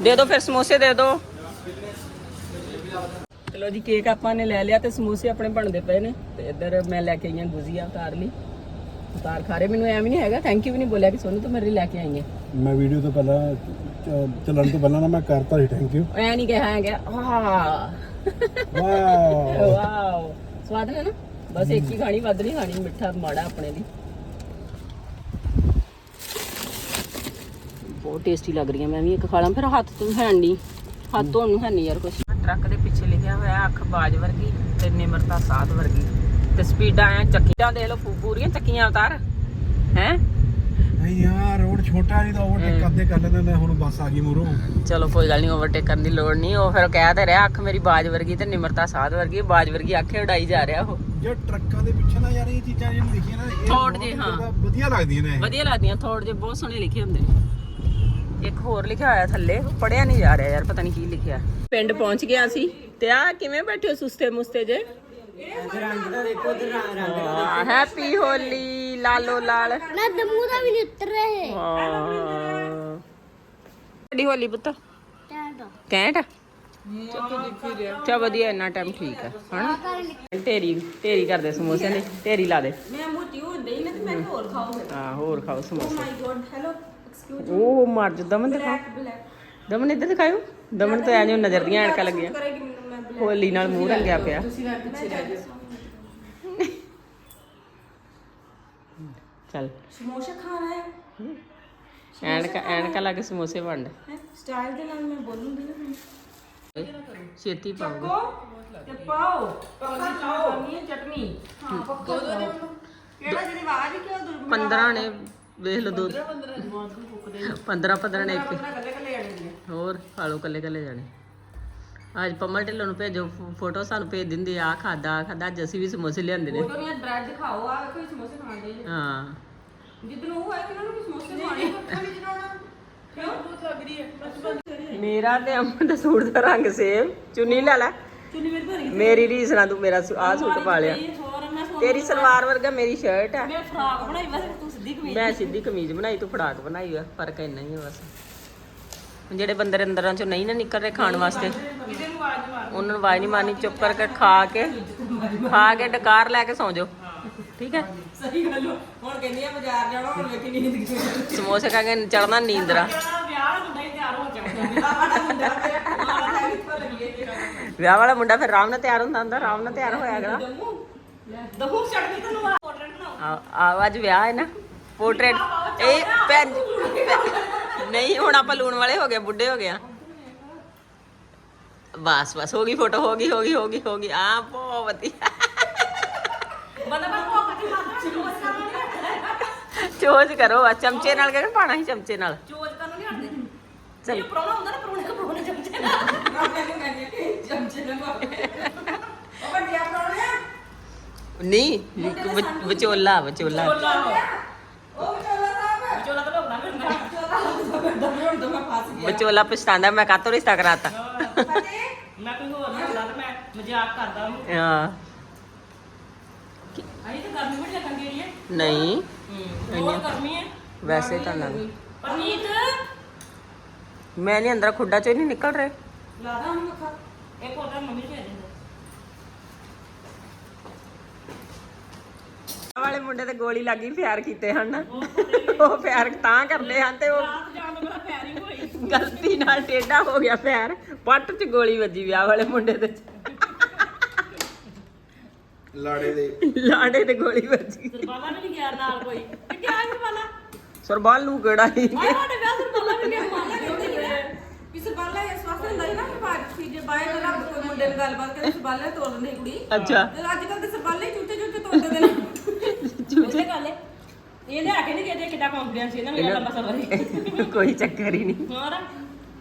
ਦੇ ਦਿਓ ਫਿਰ ਸਮੋਸੇ ਦੇ ਦਿਓ ਚਲੋ ਜੀ ਕੇਕ ਆਪਾਂ ਨੇ ਲੈ ਲਿਆ ਤੇ ਸਮੋਸੇ ਆਪਣੇ ਬਣਦੇ ਪਏ ਨੇ ਤੇ ਇੱਧਰ ਮੈਂ ਲੈ ਕੇ ਆਈਆਂ ਗੁਜ਼ੀਆ ਉਤਾਰ ਲਈ ਉਤਾਰ ਖਾ ਰਹੇ। ਮੈਨੂੰ ਐਵੇਂ ਨਹੀਂ ਹੈਗਾ। ਥੈਂਕ ਯੂ ਵੀ ਨਹੀਂ ਬੋਲਿਆ ਕਿ ਸੋਨੂੰ ਤੂੰ ਮੇਰੇ ਲਈ ਲੈ ਕੇ ਆਈ ਹੈ। ਮੈਂ ਵੀਡੀਓ ਤੋਂ ਪਹਿਲਾਂ ਚ- ਚੱਲਣ ਤੋਂ ਪਹਿਲਾਂ ਨਾ ਮੈਂ ਕਰਤਾ ਸੀ ਥੈਂਕ ਯੂ ਐ ਨਹੀਂ ਕਿਹਾ ਹੈਗਾ ਆਹ! ਵਾਓ ਵਾਓ ਸਵਾਦ ਹੈ ਨਾ। ਬਸ ਇੱਕ ਹੀ ਖਾਣੀ ਵੱਧ ਨਹੀਂ ਖਾਣੀ ਮਿੱਠਾ ਮਾੜਾ ਆਪਣੇ ਲਈ। ਬਹੁਤ ਟੇਸਟੀ ਲੱਗ ਰਹੀਆਂ ਮੈਂ ਵੀ ਇੱਕ ਖਾ ਲਾਂ ਫਿਰ ਹੱਥ ਤੋਂ ਹੈ ਨਹੀਂ। ਹੱਥ ਧੋਣ ਨੂੰ ਹੈ ਨਹੀਂ ਯਾਰ ਕੁਛ। ਟਰੱਕ ਦੇ ਪਿੱਛੇ ਲਿਖਿਆ ਹੋਇਆ ਅੱਖ ਬਾਜ ਵਰਗੀ ਤੇ ਨਿਮਰਤਾ ਸਾਧ ਵਰਗੀ। ਤੇ ਸਪੀਡਾਂ ਆ ਚੱਕੀਆਂ ਦੇਖ ਲਓ ਪੂ- ਪੂਰੀਆਂ ਚੱਕੀਆਂ ਉਤਾਰ। ਹੈ? ਨਹੀਂ ਯਾਰ ਰੋਡ ਛੋਟਾ ਨਹੀਂ ਤਾਂ ਓਵਰਟੇਕ ਕਰਦੇ ਕਰ ਲੈਂਦਾ ਮੈਂ ਹੁਣ ਬੱਸ ਆ ਗਈ ਮੂਰੋਂ ਚਲੋ ਕੋਈ ਗੱਲ ਨਹੀਂ ਓਵਰਟੇਕ ਕਰਨ ਦੀ ਲੋੜ ਨਹੀਂ ਉਹ ਫਿਰ ਕਹਿ ਤੇ ਰਿਹਾ ਅੱਖ ਮੇਰੀ ਬਾਜ ਵਰਗੀ ਤੇ ਨਿਮਰਤਾ ਸਾਧ ਵਰਗੀ ਬਾਜ ਵਰਗੀ ਅੱਖੇ ਉਡਾਈ ਜਾ ਰਿਹਾ ਉਹ। ਜੇ ਟਰੱਕਾਂ ਦੇ ਪਿੱਛੇ ਨਾ ਯਾਰ ਇਹ ਚੀਜ਼ਾਂ ਜਿਹੜੀਆਂ ਲਿਖੀਆਂ ਨਾ ਇਹ ਥੋੜ੍ਹ ਬਹੁਤ ਜਿਹੀ, ਹਾਂ। ਵਧੀਆ ਲੱਗਦੀਆਂ ਨੇ ਵਧੀਆ ਲੱਗਦੀਆਂ ਥੋੜੇ ਜਿਹੇ ਬਹੁਤ ਸੋਹਣੇ ਲਿਖੇ ਹੁੰਦੇ ਨੇ। ਇੱਕ ਹੋਰ ਲਿਖਿਆ ਹੋਇਆ ਥੱਲੇ ਪੜਿਆ ਨਹੀਂ ਜਾ ਰਿਹਾ ਯਾਰ ਪਤਾ ਨਹੀਂ ਕੀ ਲਿਖਿਆ। ਪਿੰਡ ਪਹੁੰਚ ਗਿਆ ਸੀ ਤੇ ਆ ਕਿਵੇਂ ਬੈਠੇ ਹੋ ਸੁਸਤੇ ਮੁਸਤੇ ਜੇ? ਹੈਪੀ ਹੋਲੀ ਲਾਲੋ ਲਾਲ। ਨਾ ਦਮੂ ਦਾ ਵੀ ਨਹੀਂ ਉਤਰ ਰਹੇ। ਸਾਡੀ ਹੋਲੀ ਪੁੱਤ? ਟੈਂਟ ਕੈਂਟ? ਚਾ ਵਧੀਆ ਇੰਨਾ ਟਾਈਮ ਠੀਕ ਹੈ ਹਨਾ? ਢੇਰੀ ਢੇਰੀ ਕਰਦੇ ਸਮੋਸਿਆਂ ਦੀ ਢੇਰੀ ਲਾ ਦੇ। ਮੈਂ ਮੋਟੀ ਹੁੰਦੀ ਹੀ ਨਾ ਤੇ ਮੈਂ ਹੋਰ ਖਾਊਂਗਾ ਹਾਂ ਹੋਰ ਖਾਓ ਸਮੋਸੇ। ਮਾਈ ਗੋਡ ਹੈਲੋ ਐਕਸਕਿਊਜ਼ ਉਹ ਮਰ ਜਾ ਦਮਨ ਦਿਖਾਓ ਦਮਨ ਇੱਧਰ ਦਿਖਾਇਓ। ਦਮਨ ਤੋਂ ਐਂ ਜਿਹਾ ਨਜ਼ਰ ਦੀਆਂ ਐਨਕਾਂ ਲੱਗੀਆਂ। ਹੋਲੀ ਨਾਲ ਮੂੰਹ ਰੰਗਿਆ ਪਿਆ। ਤੁਸੀਂ ਮੈਂ ਪਿੱਛੇ ਰਹਿ ਜਾਓ। ਚੱਲ। ਸਮੋਸਾ ਖਾਣਾ ਹੈ? ਐਨਕਾਂ ਐਨਕਾਂ ਲਾ ਕੇ ਸਮੋਸੇ ਵੰਡ। ਸਟਾਈਲ ਦੇ ਨਾਲ ਮੈਂ ਬੋਲੂੰਗੀ ਨਾ। ਛੇਤੀ ਪਾਓ। ਤੇ ਪਾਓ। ਪੱਕਾ ਚਾਓ ਕਰਨੀ ਹੈ ਚਟਨੀ। ਹਾਂ ਪੱਕਾ ਕਿਹੜਾ ਜਿਹਦੀ ਆਵਾਜ਼ ਕਿਉਂ ਦੁਰ 15 ਨੇ। ਵੇਖ ਲਓ ਦੋ 15 15 ਨੇ ਇੱਕ। ਹੋਰ ਖਾ ਲਓ ਕੱਲੇ ਕੱਲੇ ਜਾਣੇ। ਅੱਜ ਪੰਮਾ ਢਿੱਲੋਂ ਨੂੰ ਭੇਜੋ ਫੋਟੋ ਸਾਨੂੰ ਭੇਜ ਦਿੰਦੇ ਆ ਖਾਦਾ ਆ ਖਾਦਾ ਅੱਜ ਅਸੀਂ ਵੀ ਸਮੋਸੇ ਲਿਆਂਦੇ ਨੇ। ਫੋਟੋ ਦੀਆਂ ਬ੍ਰੈਡ ਦਿਖਾਓ ਆ ਵੇਖੋ ਇਹ ਸਮੋਸੇ ਖਾਂਦੇ ਨੇ ਹਾਂ। ਜਿੱਦਨ ਉਹ ਹੋਇਆ ਕਿ ਉਹਨਾਂ ਨੂੰ ਵੀ ਸਮੋਸੇ ਖਾਣੇ ਪੱਕਾ ਵੀ ਜਨਾਉਣਾ ਕਿਉਂ? ਬਹੁਤ ਲੱਗ ਰਹੀ ਹੈ ਮੇਰਾ ਤੇ ਅਮਨ ਦਾ ਸੂਟ ਦਾ ਰੰਗ ਸੇਮ ਚੁੰਨੀ ਲੈ ਲੈ। ਚੁੰਨੀ ਮੇਰੀ ਭਰੀ ਮੇਰੀ ਰੀਸ ਨਾਲ ਤੂੰ ਮੇਰਾ ਆ ਸੂਟ ਪਾ ਲਿਆ। ਤੇਰੀ ਸਲਵਾਰ ਵਰਗਾ ਮੇਰੀ ਸ਼ਰਟ ਹੈ ਮੈਂ ਫਰਾਕ ਬਣਾਈ ਬਸ ਤੂੰ ਸਿੱਧੀ ਕਮੀਜ਼ ਮੈਂ ਸਿੱਧੀ ਕਮੀਜ਼ ਬਣਾਈ ਤੂੰ ਫੜਾਕ ਬਣਾਈ ਆ ਫ਼ਰਕ ਇੰਨਾ ਹੀ ਆ ਬਸ। ਜਿਹੜੇ ਬੰਦਰ ਅੰਦਰਾਂ ਚੋਂ ਨਹੀਂ ਨਾ ਨਿਕਲ ਰਹੇ ਖਾਣ ਵਾਸਤੇ। ਉਹਨਾਂ ਨੂੰ ਆਵਾਜ਼ ਨਹੀਂ ਮਾਰਨੀ ਚੁੱਪ ਕਰਕੇ ਖਾ ਕੇ ਖਾ ਕੇ ਡਕਾਰ ਲੈ ਕੇ ਸੌਂ ਜਾਓ। ਠੀਕ ਹੈ? ਸਹੀ ਗੱਲ। ਹੁਣ ਕਹਿੰਦੀ ਆ ਬਾਜ਼ਾਰ ਜਾਣਾ ਹੁਣ ਵੇਖੀ ਨੀਂਦ ਕਿਉਂ ਸਮੋਸੇ ਖਾ ਕੇ ਚੜਨਾ ਨੀਂਦਰਾ ਵਿਆਹ ਵਾਲਾ ਮੁੰਡਾ ਫਿਰ ਆਰਾਮ ਨਾਲ ਤਿਆਰ ਹੁੰਦਾ ਹੁੰਦਾ ਆਰਾਮ ਨਾਲ ਤਿਆਰ ਹੋਇਆ ਅਗਲਾ। ਦਹੂ ਚੜਨੀ ਤੈਨੂੰ ਆ। ਪੋਰਟਰੇਟ ਬਣਾਓ ਆ ਆ ਅੱਜ ਵਿਆਹ ਹੈ ਨਾ। ਪੋਰਟਰੇਟ। ਇਹ ਭੈਣ ਨਹੀਂ ਹੁਣ ਆਪਾਂ ਲੂਣ ਵਾਲੇ ਹੋ ਗਏ ਬੁੱਢੇ ਹੋ ਗਏ ਆ। ਬਸ ਬਸ ਹੋ ਗਈ ਫੋਟੋ ਹੋ ਗਈ ਹੋ ਗਈ ਹੋ ਗਈ ਹੋ ਗਈ। ਆ ਬਹੁਤ ਵਧੀਆ। ਚੋਜ ਕਰੋ ਆ ਚਮਚੇ ਨਾਲ ਕਿਹੜਾ ਪਾਣਾ ਸੀ ਚਮਚੇ ਨਾਲ? ਚੋਜ ਕਰਨ ਨਹੀਂ ਹਟਦੇ ਚੱਲ। ਇਹ ਪ੍ਰੋਣਾ ਹੁੰਦਾ ਨਾ ਪ੍ਰੋਣੇ ਕੋ ਪ੍ਰੋਣੇ ਚਮਚੇ ਨਾਲ। ਚਮਚੇ ਨਾਲ ਉਹ ਵੱਡਿਆ ਪ੍ਰੋਣੇ ਨਹੀਂ ਵਿਚੋਲਾ। ਵਿਚੋਲਾ ਉਹ ਵਿਚੋਲਾ ਸਾਹਿਬ ਵਿਚੋਲਾ ਤਾਂ ਲੋਕਣਾ ਫਿਰਦਾ ਵਿਚੋਲਾ ਤਾਂ ਹੁਣ ਤਾਂ ਮੈਂ ਫਸ ਗਿਆ। ਵਿਚੋਲਾ ਪਛਤਾਉਂਦਾ ਮੈਂ ਕਾਤੋਂ ਰਿਸ਼ਤਾ ਕਰਾਤਾ? ਮੈਂ ਕੋਈ ਹੋਰ ਹੁੰਦਾ ਤੇ ਮੈਂ ਮਜ਼ਾਕ ਕਰਦਾ ਹਾਂ ਹਾਂ। ਅਹੀਂ ਤਾਂ ਗਰਮੀ ਬੜੀ ਲੱਗਣ ਦੀ ਹੈ ਨਹੀਂ ਬਹੁਤ ਗਰਮੀ ਹੈ ਵੈਸੇ ਤਾਂ ਨਾ ਪਰਨੀਤ? ਮੈਂ ਨਹੀਂ ਅੰਦਰ ਖੁੱਡਾ ਚੋਂ ਨਹੀਂ ਨਿਕਲ ਰਹੇ। ਲਾਦਾ ਹੁਣ ਮੱਖਾ ਇੱਕ ਹੋਰ ਤਾਂ ਮੰਮੀ ਦਿੰਦੇ। ਆਹ ਵਾਲੇ ਮੁੰਡੇ ਤੇ ਗੋਲੀ ਲੱਗੀ ਪਿਆਰ ਕੀਤੇ ਹਨ। ਨਾ। ਉਹ ਪਿਆਰ ਤਾਂ ਕਰਦੇ ਹਨ ਤੇ ਉਹ ਰਾਤ ਜਾਣ ਤੋਂ ਮੇਰਾ ਪੈਰ ਹੀ ਹੋਈ ਗਲਤੀ ਨਾਲ ਟੇਢਾ ਹੋ ਗਿਆ ਪੈਰ ਪੱਟ 'ਚ ਗੋਲੀ ਵੱਜੀ ਵਿਆਹ ਵਾਲੇ ਮੁੰਡੇ ਦੇ ਲਾੜੇ ਦੇ। ਲਾੜੇ ਤੇ ਗੋਲੀ ਵੱਜੀ। ਸਰਬਾਲਾ ਵੀ ਨਹੀਂ ਗਿਆ ਨਾਲ ਕੋਈ। ਕਿੱਥੇ ਆਇਆ ਸਰਬਾਲਾ? ਸਰਬਾਲ ਨੂੰ ਕਿਹੜਾ ਆਏ ਸਾਡੇ ਵਿਆਹ ਸਰਬਾਲਾ ਵੀ ਗਿਆ ਮਾਲਾ ਕਹਿੰਦੇ ਵੀ ਸਰਬਾਲਾ ਇਸ ਵਾਸਤੇ ਹੁੰਦਾ ਨਾ ਕਿ ਬਾਅਦ ਸੀ ਜੇ ਬਾਏ ਨਾਲ ਰੱਬ ਕੋਈ ਮੁੰਡੇ ਨਾਲ ਗੱਲਬਾਤ ਕਰੇ ਸਰਬਾਲੇ ਤੋੜ ਕੁੜੀ। ਅੱਛਾ। ਤੇ ਅੱਜ ਕੱਲ ਤੇ ਸਰਬਾਲੇ ਚੂਤੇ ਚੂਤੇ ਤੋੜਦੇ ਨੇ ਚੂਤੇ ਗੱਲ ਹੈ ਇਹ ਲਿਆ ਕੇ ਨਹੀਂ ਕਹਿੰਦੇ ਕਿੱਡਾ ਕੰਫੀਡੈਂਸ ਇਹਨਾਂ ਨੂੰ ਇਹ ਲੰਬਾ ਸਬਰ ਹੈ ਕੋਈ ਚੱਕਰ ਹੀ ਨਹੀਂ। ਹੋਰ?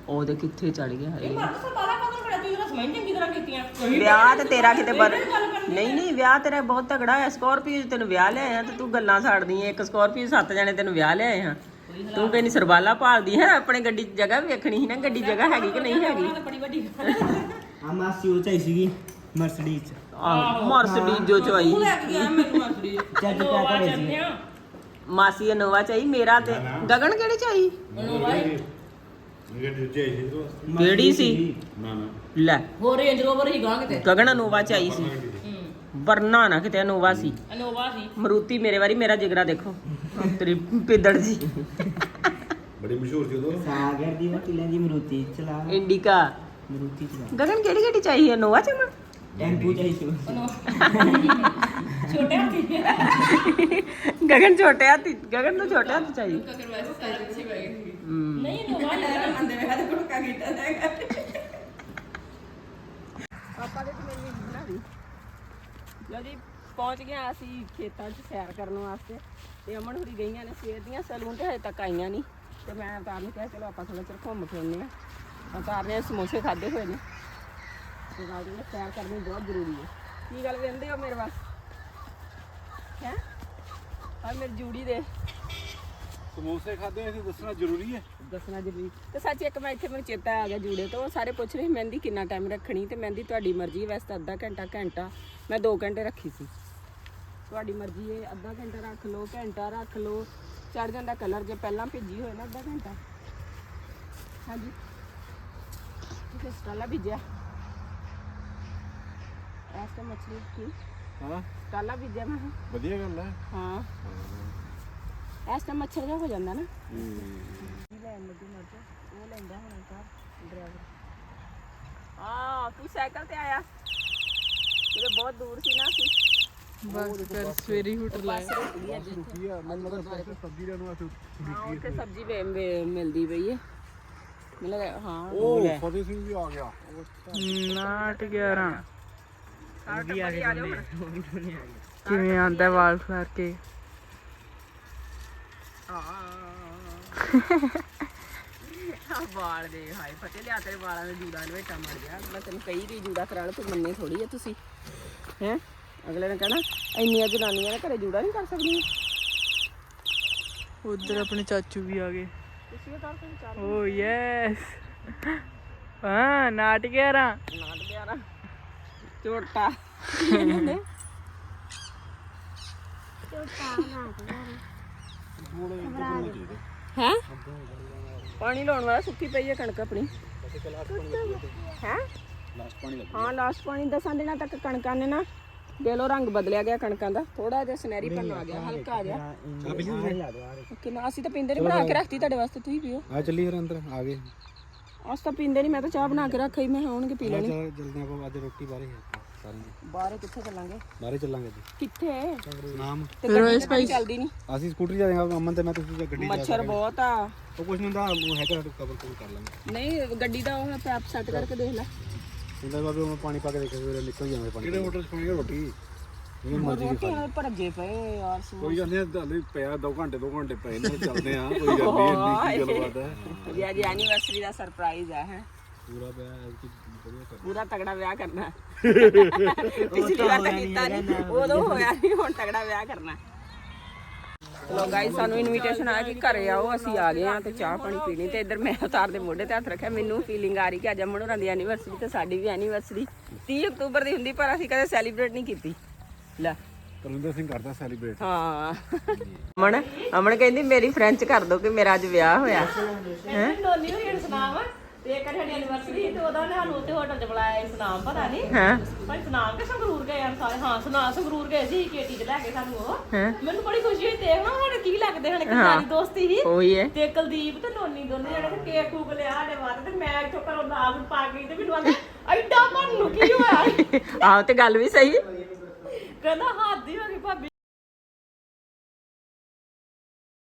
ਉਹ ਤੇ ਕਿੱਥੇ ਚੜ ਗਿਆ ਇਹ ਹੈ ਮਰ ਸਰਬਾਲਾ ਕਦੋਂ ਬੜਾ ਤੂੰ ਰਸਮਾਂ ਹੀ ਚੰਗੀ ਤਰ੍ਹਾਂ ਕੀਤੀਆਂ। ਵਿਆਹ ਤੇ ਤੇਰਾ ਕਿਤੇ ਬਰ ਨਹੀਂ ਨਹੀਂ ਵਿਆਹ ਤੇਰਾ ਬਹੁਤ ਤਗੜਾ ਹੈ ਸਕੋਰਪੀਓ ਤੈਨੂੰ ਵਿਆਹ ਲਿਆਏ ਆ ਤੇ ਤੂੰ ਗੱਲਾਂ ਛੱਡਦੀ ਐ ਇੱਕ ਸਕੋਰਪੀਓ ਸੱਤ ਜਣੇ ਤੈਨੂੰ ਵਿਆਹ ਲਿਆਏ ਆ। ਤੂੰ ਕਹਿੰਦੀ ਸਰਬਾਲਾ ਭਾਲਦੀ ਹੈ ਆਪਣੇ ਗੱਡੀ 'ਚ ਜਗ੍ਹਾ ਵੇਖਣੀ ਸੀ ਨਾ ਗੱਡੀ ਜਗ੍ਹਾ ਹੈਗੀ ਕਿ ਨਹੀਂ ਹੈਗੀ? ਬੜੀ ਵੱਡੀ ਹੈ। ਆ ਮਾਸੀ ਉਹ ਚਾਹੀ ਸੀਗੀ ਮਰਸਡੀਜ਼ ਆਹ ਮਰਸਡੀਜ਼ ਜੋ ਚੋਈ ਤੂੰ ਲੈ ਕੇ ਗਿਆ ਮੈਨੂੰ ਮਸਰੀ ਚੱਜ ਕਿਆ ਕਰੇ ਸੀ ਮਾਸੀ ਇਨੋਵਾ ਚਾਹੀ ਮੇਰਾ ਤੇ ਗਗਨ ਕਿਹੜੀ ਚਾਹੀ ਕਿਹੜੀ ਸੀ? ਲੈ। ਹੋਰ ਰੇਂਜ ਰੋਵਰ ਹੀ ਗਾਂ ਕਿਤੇ? ਗਗਨ ਅਨੋਵਾ ਚ ਆਈ ਸੀ। ਵਰਨਾ ਨਾ ਕਿਤੇ ਅਨੋਵਾ ਸੀ। ਅਨੋਵਾ ਸੀ। ਮਰੂਤੀ ਮੇਰੇ ਵਾਰੀ ਮੇਰਾ ਜਿਗਰਾ ਦੇਖੋ। ਤੇਰੀ ਪਿੱਦੜ ਜੀ। ਬੜੀ ਮਸ਼ਹੂਰ ਸੀ ਉਦੋਂ। ਸਾਗਰ ਦੀ ਵੋਟੀ ਲੈਂਦੀ ਮਰੂਤੀ ਚਲਾ ਇੰਡੀਕਾ। ਮਰੂਤੀ ਚਲਾ ਗਗਨ ਕਿਹੜੀ ਕਿਹੜੀ ਚਾਹੀਏ ਅਨੋਵਾ ਚ ਨਾ ਟੈਂਪੂ ਚਾਹੀਦੀ ਛੋਟੇ ਹਾਥੀ ਗਗਨ ਛੋਟੇ ਹੱਥ ਗਗਨ ਨੂੰ ਛੋਟੇ ਹੱਥ ਚਾਹੀਏ। ਕਗਰ ਨਹੀਂ ਅਨੋਵਾ ਲੈ ਮੰਦੇ ਵੇ ਹੱਥ ਕੋਲ ਕੀਤਾ ਹੈਗਾ ਪਾਪਾ ਦੇ ਤੇ ਮੇਰੀ ਬਣਾ ਦੀ ਲਓ ਜੀ, ਪਹੁੰਚ ਗਏ ਹਾਂ ਅਸੀਂ ਖੇਤਾਂ 'ਚ ਸੈਰ ਕਰਨ ਵਾਸਤੇ। ਤੇ ਅਮਨ ਹੁਰੀ ਗਈਆਂ ਨੇ ਸਵੇਰ ਦੀਆਂ, ਸੈਲੂਨ ਤੇ ਹਜੇ ਤੱਕ ਆਈਆਂ ਨਹੀਂ। ਤੇ ਮੈਂ ਅਵਤਾਰ ਨੂੰ ਕਿਹਾ, ਚਲੋ ਆਪਾਂ ਥੋੜਾ ਚਿਰ ਘੁੰਮ ਕੇ ਆਉਂਦੇ ਹਾਂ ਅਵਤਾਰ ਨੇ ਸਮੋਸੇ ਖਾਦੇ ਹੋਏ ਨੇ। ਤੇ ਨਾਲ ਦੀ ਸੈਰ ਕਰਨੀ ਬਹੁਤ ਜ਼ਰੂਰੀ ਹੈ। ਕੀ ਗੱਲ ਕਹਿੰਦੇ ਹੋ ਮੇਰੇ ਵਾਸਤੇ ਹੈ? ਆ ਮੇਰੀ ਜੂੜੀ ਦੇ। ਸਮੋਸੇ ਖਾਦੇ ਅਸੀਂ ਦੱਸਣਾ ਜ਼ਰੂਰੀ ਹੈ? ਦੱਸਣਾ ਜ਼ਰੂਰੀ। ਤੇ ਸੱਚ ਇੱਕ ਮੈਂ ਇੱਥੇ ਮੈਨੂੰ ਚੇਤਾ ਆ ਗਿਆ ਜੂੜੇ ਤੋਂ। ਸਾਰੇ ਪੁੱਛ ਰਹੇ ਸੀ ਮਹਿੰਦੀ ਕਿੰਨਾ ਟਾਈਮ ਰੱਖਣੀ? ਤੇ ਮਹਿੰਦੀ ਤੁਹਾਡੀ ਮਰਜ਼ੀ ਵੈਸੇ ਤਾਂ ਅੱਧਾ ਘੰਟਾ ਘੰਟਾ। ਮੈਂ 2 ਘੰਟੇ ਰੱਖੀ ਸੀ। ਤੁਹਾਡੀ ਮਰਜ਼ੀ ਹੈ ਅੱਧਾ ਘੰਟਾ ਰੱਖ ਲਓ ਘੰਟਾ ਰੱਖ ਲਓ। ਚੜ ਜਾਂਦਾ ਕਲਰ ਜੇ ਪਹਿਲਾਂ ਭਿੱਜੀ ਹੋਏ ਨਾ ਅੱਧਾ ਘੰਟਾ। ਹਾਂਜੀ। ਤੇ ਸਟਾਲਾ ਭਿੱਜਿਆ? ਐਸਾ ਮੱਛਲੀ ਕੀ? ਹਾਂ। ਮੈਂ। ਕਿਹਾ। ਵਧੀਆ ਗੱਲ ਹੈ। ਹਾਂ। ਇਸ ਟਾਈਮ ਮੱਛਰ ਜਿਹਾ ਹੋ ਜਾਂਦਾ ਨਾ। ਲੈਣ ਲੱਗੀ ਮਰਜ਼ਾ। ਉਹ ਲੈਂਦਾ ਹੁਣ ਘਰ ਡਰਾਈਵਰ। ਆ ਤੂੰ ਸਾਈਕਲ ਤੇ ਆਇਆ। ਕਿਤੇ ਬਹੁਤ ਦੂਰ ਸੀ ਨਾ ਸੀ ਬਸ ਕਰ ਸਵੇਰੇ ਹੋਟਲ ਬਸ ਰੁਕ ਗਈ ਅੱਜ ਇੱਥੇ। ਕੀ ਆ ਮੈਨੂੰ ਲੱਗਦਾ ਸਬਜ਼ੀ ਲੈਣ ਵਾਸਤੇ ਹਾਂ ਉੱਥੇ ਸਬਜ਼ੀ ਵੇ- ਵੇ- ਮਿਲਦੀ ਪਈ ਹੈ ਮਿਲ ਹਾਂ ਉਹ ਫਤਿਹ ਸਿੰਘ ਵੀ ਆ ਗਿਆ। ਨਾਟ 11 ਸਾਰੇ ਟੱਬਰ ਹੀ ਆ ਜਾਓ ਹੁਣ। ਕਿਵੇਂ ਆਂਦਾ ਵਾਲ ਫਾਰ ਕੇ? ਆ ਵਾਲ ਦੇ ਹਾਏ ਫਤੇ ਲਿਆ ਤੇਰੇ ਵਾਲਾਂ ਦੇ ਜੂੜਾ ਲਵੇਟਾ ਮਰ ਗਿਆ। ਮੈਂ ਤੈਨੂੰ ਕਹੀ ਰਹੀ ਜੂੜਾ ਕਰਾ ਲਓ ਤੂੰ ਮੰਨੇ ਥੋੜੀ ਹੈ ਤੁਸੀਂ। ਹੈ? ਅਗਲੇ ਨੇ ਕਹਿਣਾ ਇੰਨੀਆਂ ਜਨਾਨੀਆਂ ਨੇ ਘਰੇ ਜੂੜਾ ਨਹੀਂ ਕਰ ਸਕਦੀਆਂ। ਉਧਰ ਆਪਣੇ ਚਾਚੂ ਵੀ ਆ ਗਏ। ਤੁਸੀਂ ਉਹ ਕਰ ਸਕਦੇ ਚੱਲ। ਓ ਯੈਸ ਹਾਂ ਨਾਟ 11 ਨਾਟ ਗਿਆ ਨਾ ਝੋਟਾ। ਹੈ? ਪਾਣੀ ਲਾਉਣ ਵਾਲਾ ਸੁੱਕੀ ਪਈ ਹੈ ਕਣਕ ਆਪਣੀ। ਹੈ? ਹਾਂ ਲਾਸਟ ਪਾਣੀ ਦਸਾਂ ਦਿਨਾਂ ਤੱਕ ਕਣਕਾਂ ਨੇ ਨਾ ਦੇ ਲੋ ਰੰਗ ਬਦਲਿਆ ਗਿਆ ਕਣਕਾਂ ਦਾ। ਥੋੜਾ ਜਿਹਾ ਸੁਨਹਿਰੀ ਪਨ ਆ ਗਿਆ ਹਲਕਾ ਆ ਗਿਆ ਕਿੰਨਾ ਅਸੀਂ ਤਾਂ ਪੀਂਦੇ ਨਹੀਂ ਬਣਾ ਕੇ ਰੱਖਤੀ ਤੁਹਾਡੇ ਵਾਸਤੇ ਤੁਸੀਂ ਪੀਓ। ਆ ਚੱਲੀ ਫਿਰ ਅੰਦਰ ਆ ਗਏ। ਅਸੀਂ ਤਾਂ ਪੀਂਦੇ ਨਹੀਂ ਮੈਂ ਤਾਂ ਚਾਹ ਬਣਾ ਕੇ ਰੱਖੀ ਮੈਂ ਆਉਣਗੇ ਪੀ ਲੈਣੀ। ਜਲਦੀ ਆਪਾਂ ਅੱਜ ਰੋਟੀ ਬਾਰੇ ਸਾਰਿਆਂ ਬਾਹਰ ਕਿੱਥੇ ਚੱਲਾਂਗੇ? ਬਾਰੇ ਚੱਲਾਂਗੇ ਕਿੱਥੇ? ਨਾਮ? ਤੇ ਤਾਂ ਕਦੀ ਚੱਲਦੀ ਨਹੀਂ ਅਸੀਂ ਸਕੂਟਰੀ ਜਾਵਾਂਗੇ ਅਮਨ ਤੇ ਮੈਂ ਤੁਸੀਂ ਤਾਂ ਗੱਡੀ ਮੱਛਰ ਬਹੁਤ ਆ। ਉਹ ਕੁਝ ਨਹੀਂ ਹੁੰਦਾ ਉਹ ਹੈਗਾ ਕਵਰ ਕਵਰ ਕਰ ਲਾਂਗੇ। ਨਹੀਂ ਗੱਡੀ ਦਾ ਉਹ ਪੈਪ ਸੈੱਟ ਕਰਕੇ ਦੇਖ ਲੈ। ਹੁੰਦਾ ਬਾਬੇ ਮੈਂ ਪਾਣੀ ਪਾ ਕੇ ਦੇਖਿਆ ਫਿਰ ਨਿਕਲ ਜਾਵਾਂਗੇ ਪਾਣੀ ਕਿਹੜੇ ਹੋਟਲ ਚ ਖਾਣਗੇ ਰੋਟੀ? ਜਿਵੇਂ ਮਰਜ਼ੀ ਦੀ ਰੋਟੀ ਨਾਲ ਭਰਜੇ ਪਏ ਯਾਰ ਕੋਈ ਗੱਲ ਨਹੀਂ ਹਲੇ ਪਿਆ 2 ਘੰਟੇ 2 ਘੰਟੇ ਪਏ ਨੇ ਚੱਲਦੇ ਆ ਕੋਈ ਗੱਲ ਨਹੀਂ ਇੰਨੀ ਕੀ ਗੱਲਬਾਤ ਹੈ। ਜੀ ਅੱਜ ਐਨੀਵਰਸਰੀ ਦਾ ਸਰਪ੍ਰਾਈਜ਼ ਹੈ ਹੈਂ। ਪੂਰਾ ਪਿਆ ਐਤਕੀ ਵਧੀਆ ਕਰ ਪੂਰਾ ਤਗੜਾ ਵਿਆਹ ਕਰਨਾ। ਪਿਛਲੀ ਵਾਰ ਤਾਂ ਕੀਤਾ ਨਹੀਂ ਉਦੋਂ ਹੋਇਆ ਨਹੀਂ ਹੁਣ ਤਗੜਾ ਵਿਆਹ ਕਰਨਾ। ਚਲੋ ਗਾਇਸ ਸਾਨੂੰ ਇਨਵੀਟੇਸ਼ਨ ਆਇਆ ਕਿ ਘਰੇ ਆਓ ਅਸੀਂ ਆ ਗਏ ਆ ਤੇ ਚਾਹ ਪਾਣੀ ਪੀਣੀ ਤੇ ਇੱਧਰ ਮੈਂ ਉਤਾਰ ਦੇ ਮੋਢੇ ਤੇ ਹੱਥ ਰੱਖਿਆ ਮੈਨੂੰ ਫੀਲਿੰਗ ਆ ਰਹੀ ਕਿ ਅੱਜ ਅਮਨ ਹੋਰਾਂ ਦੀ ਐਨੀਵਰਸਰੀ ਤੇ ਸਾਡੀ ਵੀ ਐਨੀਵਰਸਰੀ 30 ਅਕਤੂਬਰ ਦੀ ਹੁੰਦੀ ਪਰ ਅਸੀਂ ਕਦੇ ਸੈਲੀਬ੍ਰੇਟ ਨਹੀਂ ਕੀਤੀ। ਲੈ। ਕਰਵਿੰਦਰ ਸਿੰਘ ਕਰਦਾ ਸੈਲੀਬ੍ਰੇਟ ਹਾਂ। ਅਮਨ ਅਮਨ ਕਹਿੰਦੀ ਮੇਰੀ ਫਰੈਂਚ ਕਰ ਦੋ ਕਿ ਮੇਰਾ ਅੱਜ ਵਿਆਹ ਹੋਇਆ। ਹੈ? ਦੋਨੀ ਹੋਈ ਸੁਨਾਮ। ਤੇ ਇੱਕ ਸਾਡੀ ਐਨਵਰਸਰੀ ਤੇ ਉਹਦਾ ਨੇ ਸਾਨੂੰ ਉੱਥੇ ਹੋਟਲ 'ਚ ਬੁਲਾਇਆ ਸੀ ਸੁਨਾਮ ਪਤਾ ਨਹੀਂ ਹਾਂ। ਭਾਈ ਸੁਨਾਮ ਕੇ ਸੰਗਰੂਰ ਗਏ ਆ ਸਾਰੇ? ਹਾਂ ਸੁਨਾ ਸੰਗਰੂਰ ਗਏ ਸੀ ਕੇਟੀ 'ਚ ਲੈ ਕੇ ਸਾਨੂੰ ਉਹ। ਹੈਂ? ਮੈਨੂੰ ਬੜੀ ਖੁਸ਼ੀ ਹੋਈ ਦੇਖ ਨਾ ਸਾਡੇ ਕੀ ਲੱਗਦੇ ਹਨ ਕਿ ਸਾਡੀ ਦੋਸਤੀ ਸੀ ਉਹੀ ਹੈ। ਤੇ ਕੁਲਦੀਪ ਤੇ ਨੋਨੀ ਦੋਨੇ ਜਿਹੜੇ ਤੇ ਕੇਕ ਕੂਕ ਲਿਆ ਸਾਡੇ ਵਾਸਤੇ ਤੇ ਮੈਂ ਇੱਥੋਂ ਘਰੋਂ ਦਾਲ ਪਾ ਕੇ ਤੇ ਮੈਨੂੰ ਆਂਦੇ ਐਡਾ ਮਨ ਨੂੰ ਕੀ ਹੋਇਆ? ਆਹੋ ਤੇ ਗੱਲ ਵੀ ਸਹੀ। ਕਹਿੰਦਾ ਹੱਦ ਹੀ ਹੋ ਗਈ ਭਾਬੀ